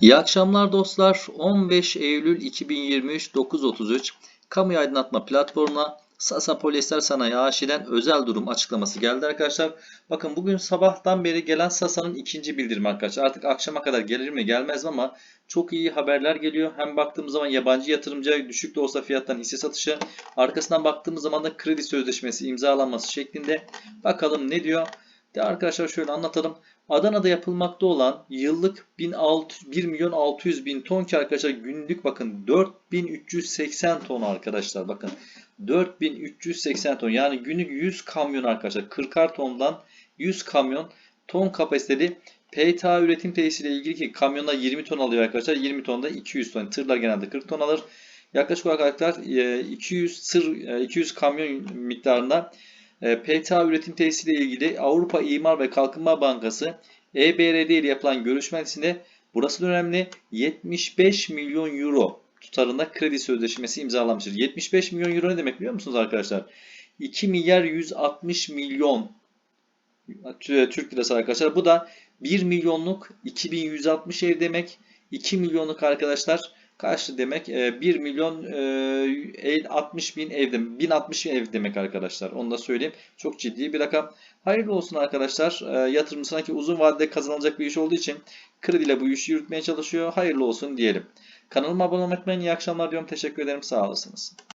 İyi akşamlar dostlar. 15 Eylül 2023 9.33 Kamu Aydınlatma Platformu'na Sasa Polyester Sanayi AŞ'den özel durum açıklaması geldi arkadaşlar. Bakın bugün sabahtan beri gelen Sasa'nın ikinci bildirimi arkadaşlar. Artık akşama kadar gelir mi gelmez mi ama çok iyi haberler geliyor. Hem baktığımız zaman yabancı yatırımcıya düşük de olsa fiyattan hisse satışı. Arkasından baktığımız zaman da kredi sözleşmesi imzalanması şeklinde. Bakalım ne diyor. De arkadaşlar şöyle anlatalım. Adana'da yapılmakta olan yıllık 1600, 1 milyon 600 bin ton ki arkadaşlar günlük bakın 4380 ton arkadaşlar bakın. 4380 ton yani günlük 100 kamyon arkadaşlar. 40'ar tondan 100 kamyon ton kapasiteli PTA üretim tesisiyle ilgili ki kamyonlar 20 ton alıyor arkadaşlar. 20 tonda 200 ton. Tırlar genelde 40 ton alır. Yaklaşık olarak arkadaşlar 200 tır 200 kamyon miktarında PTA üretim tesisiyle ilgili Avrupa İmar ve Kalkınma Bankası EBRD ile yapılan görüşmesinde burası da önemli 75 milyon euro tutarında kredi sözleşmesi imzalanmıştır. 75 milyon euro ne demek biliyor musunuz arkadaşlar? 2 milyar 160 milyon Türk lirası arkadaşlar. Bu da 1 milyonluk 2160 ev demek. 2 milyonluk arkadaşlar kaçtı demek? 1 milyon 60 bin ev demek. 1060 ev demek arkadaşlar. Onu da söyleyeyim. Çok ciddi bir rakam. Hayırlı olsun arkadaşlar. Yatırımcısına ki uzun vadede kazanılacak bir iş olduğu için krediyle bu işi yürütmeye çalışıyor. Hayırlı olsun diyelim. Kanalıma abone olmayı unutmayın. İyi akşamlar diyorum. Teşekkür ederim. Sağ olasınız.